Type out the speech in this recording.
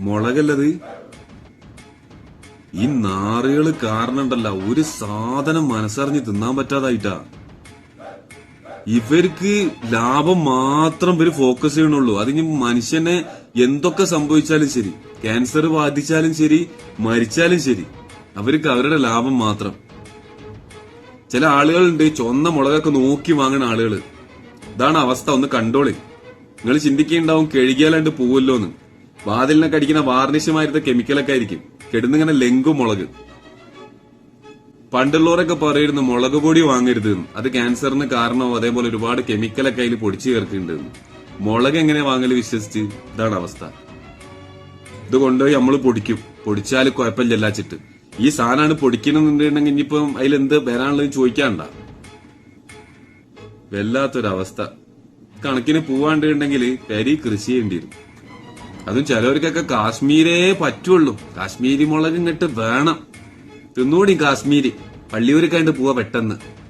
മുളകല്ലത്? ഈ നാറുകൾ കാരണണ്ടല്ല ഒരു സാധനം മനസ്സറിഞ്ഞ് തിന്നാൻ പറ്റാതായിട്ടാ. ഇവർക്ക് ലാഭം മാത്രം ഇവർ ഫോക്കസ് ചെയ്യണുള്ളൂ. അതിന് മനുഷ്യനെ എന്തൊക്കെ സംഭവിച്ചാലും ശരി ക്യാൻസർ ബാധിച്ചാലും ശരി മരിച്ചാലും ശരി അവർക്ക് അവരുടെ ലാഭം മാത്രം. ചില ആളുകളുണ്ട് ചൊന്ന മുളകൊക്കെ നോക്കി വാങ്ങുന്ന ആളുകൾ ഇതാണ് അവസ്ഥ ഒന്ന് കണ്ടോളി. നിങ്ങൾ ചിന്തിക്കുന്നുണ്ടാവും കഴുകിയാലാണ്ട് പോവല്ലോന്ന്. വാതിലിനൊക്കെ അടിക്കുന്ന വാർണിഷുമായിരുന്ന കെമിക്കലൊക്കെ ആയിരിക്കും. കെടുന്നിങ്ങനെ ലെങ്കു മുളക്. പണ്ടുള്ളവരൊക്കെ പറയുന്നു മുളക് പൊടി വാങ്ങരുത് അത് ക്യാൻസറിന് കാരണവും അതേപോലെ ഒരുപാട് കെമിക്കലൊക്കെ അതിൽ പൊടിച്ചു ചേർക്കുന്നുണ്ട് മുളക് എങ്ങനെ വാങ്ങൽ വിശ്വസിച്ച്? ഇതാണ് അവസ്ഥ. ഇത് കൊണ്ടുപോയി നമ്മൾ പൊടിക്കും. പൊടിച്ചാൽ കുഴപ്പമില്ലല്ലാച്ചിട്ട് ഈ സാധനമാണ് പൊടിക്കണമെന്നുണ്ടെങ്കിൽ ഇനിയിപ്പം അതിലെന്ത് വരാനുള്ളത് ചോദിക്കാണ്ട. വല്ലാത്തൊരവസ്ഥ. കണക്കിന് പോവാണ്ടുണ്ടെങ്കിൽ പരി കൃഷി ചെയ്യേണ്ടിയിരുന്നു അതും ചിലവർക്കൊക്കെ കാശ്മീരേ പറ്റുള്ളൂ. കാശ്മീരി മുളക് ഇങ്ങോട്ട് വേണം. തിന്നൂടി കാശ്മീരി. പള്ളിയൂരിക്കാണ്ട് പോവാ പെട്ടെന്ന്.